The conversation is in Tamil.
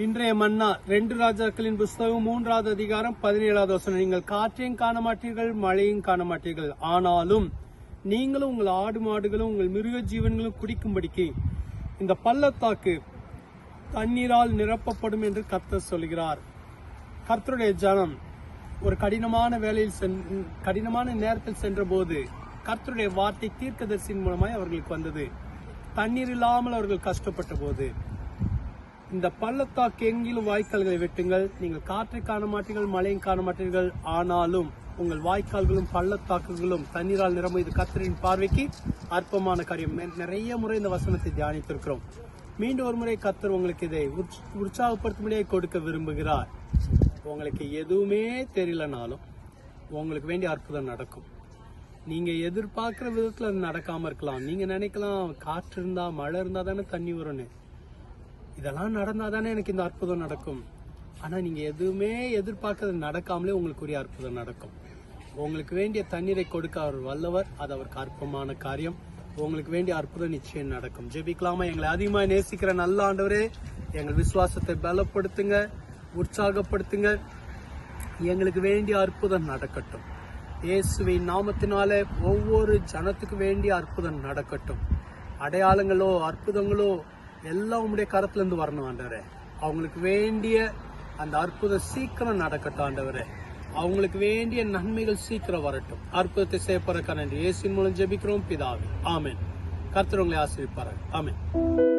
இன்றைய மன்னா ரெண்டு ராஜாக்களின் புஸ்தகம் மூன்றாவது அதிகாரம் பதினேழாவது வசனம். நீங்கள் காற்றையும் காண மாட்டீர்கள் மழையும் காண மாட்டீர்கள் ஆனாலும் நீங்களும் உங்கள் ஆடு மாடுகளும் உங்கள் மிருக ஜீவன்களும் குடிக்கும்படிக்கு இந்த பள்ளத்தாக்கு தண்ணீரால் நிரப்பப்படும் என்று கர்த்தர் சொல்கிறார். கர்த்தருடைய ஜனம் ஒரு கடினமான வேலையில் சென்- கடினமான நேரத்தில் சென்றபோது கர்த்தருடைய வார்த்தை தீர்க்கதரிசியின் மூலமாய் அவர்களுக்கு வந்தது. தண்ணீர் இல்லாமல் அவர்கள் கஷ்டப்பட்ட போது இந்த பள்ளத்தாக்கு எங்கிலும் வாய்க்கால்களை வெட்டுங்கள். நீங்கள் காற்றை காண மாட்டீர்கள் மழையும் காண மாட்டீர்கள். ஆனாலும் உங்கள் வாய்க்கால்களும் பள்ளத்தாக்குகளும் தண்ணீரால் நிரம்ப இது கத்தரின் பார்வைக்கு அற்பமான காரியம். நிறைய முறை இந்த வசனத்தை தியானித்திருக்கிறோம். மீண்டும் ஒரு முறை கத்தர் உங்களுக்கு இதை உற்சாகப்படுத்தும்படியே கொடுக்க விரும்புகிறார். உங்களுக்கு எதுவுமே தெரியலனாலும் உங்களுக்கு வேண்டிய அற்புதம் நடக்கும். நீங்க எதிர்பார்க்குற விதத்துல அது நடக்காம இருக்கலாம். நீங்க நினைக்கலாம் காற்று இருந்தா மழை இருந்தா தானே தண்ணி வரும்னு. இதெல்லாம் நடந்தால் தானே எனக்கு இந்த அற்புதம் நடக்கும். ஆனா நீங்க எதுவுமே எதிர்பார்க்கறது நடக்காமலே உங்களுக்குரிய அற்புதம் நடக்கும். உங்களுக்கு வேண்டிய தண்ணீரை கொடுக்க அவர் வல்லவர். அது அவருக்கு அற்பமான காரியம். உங்களுக்கு வேண்டிய அற்புதம் நிச்சயம் நடக்கும். ஜெபிக்கலாமா? எங்களை அதிகமாக நேசிக்கிற நல்ல ஆண்டவரே எங்கள் விசுவாசத்தை பலப்படுத்துங்க உற்சாகப்படுத்துங்க. எங்களுக்கு வேண்டிய அற்புதம் நடக்கட்டும். இயேசுவின் நாமத்தினாலே ஒவ்வொரு ஜனத்துக்கு வேண்டிய அற்புதம் நடக்கட்டும். அடையாளங்களோ அற்புதங்களோ எல்லாம் உம்முடைய கரத்துலேருந்து வரணும் ஆண்டவரே. அவங்களுக்கு வேண்டிய அந்த அற்புதம் சீக்கிரம் நடக்கட்டும் ஆண்டவரே. அவங்களுக்கு வேண்டிய நன்மைகள் சீக்கிரம் வரட்டும். அற்புதத்தை செய்யப்படுற கரண்ட் இயேசின் மூலம் ஜெபிக்கிறோம் பிதாவே. ஆமேன். கர்த்தர் உங்களை ஆசிரிப்பார்கள் ஆமேன்.